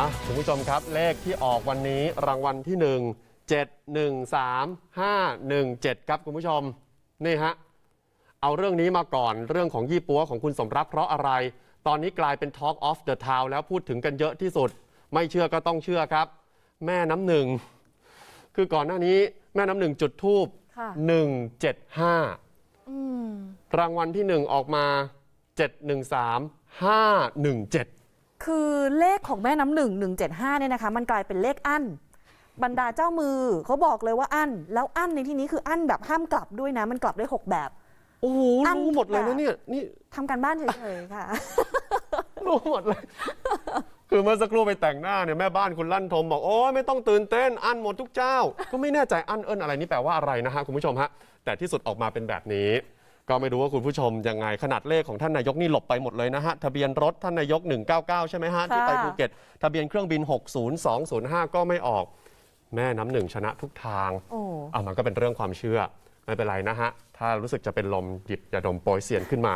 อะคุณผู้ชมครับเลขที่ออกวันนี้รางวัลที่ 1 7 1 3 5 1 7 ครับคุณผู้ชม นี่ฮะ เอาเรื่องนี้มาก่อนเรื่องของยี่ปัวของคุณสมรักเพราะอะไร ตอนนี้กลายเป็น Talk of the Town แล้วพูดถึงกันเยอะที่สุด ไม่เชื่อก็ต้องเชื่อครับ แม่น้ำหนึ่ง คือก่อนหน้านี้แม่น้ำหนึ่งจุดทูบค่ะ175อืม รางวัลที่1ออกมา713 517 คือเลขของแม่น้ำหนึ่งหนึ่งเจ็ดห้าเนี่ยนะคะ มันกลายเป็นเลขอั้นบรรดาเจ้ามือเขาบอกเลยว่าอั้นแล้วอั้นในที่นี้คืออั้นแบบห้ามกลับด้วยนะ มันกลับได้หกแบบ โอ้โหอันรู้หมดเลยทุกนะแบบเนี่ยนี่ทำการบ้านเฉยๆค่ะ รู้หมดเลย คือเมื่อสักครู่ไปแต่งหน้าเนี่ยแม่บ้านคุณลั่นทมบอกโอ้ยไม่ต้องตื่นเต้นอันหมดทุกเจ้า ก็ไม่แน่ใจอันเอิ้นอะไรนี่แปลว่าอะไรนะฮะคุณผู้ชมฮะแต่ที่สุดออกมาเป็นแบบนี้ ก็ไม่รู้ว่าคุณผู้ชมยังไงขนาดเลขของท่านนายกนี่หลบไปหมดเลยนะฮะ ทะเบียนรถท่านนายก 199 ใช่ไหมฮะ ที่ไปค่ะภูเก็ต ทะเบียนเครื่องบิน 60205 ก็ไม่ออก แม่น้ำหนึ่งชนะทุกทางโอ้อะมันก็เป็นเรื่องความเชื่อ ไม่เป็นไรนะฮะ ถ้ารู้สึกจะเป็นลมหยิบยาดมโปรยเซียนขึ้นมา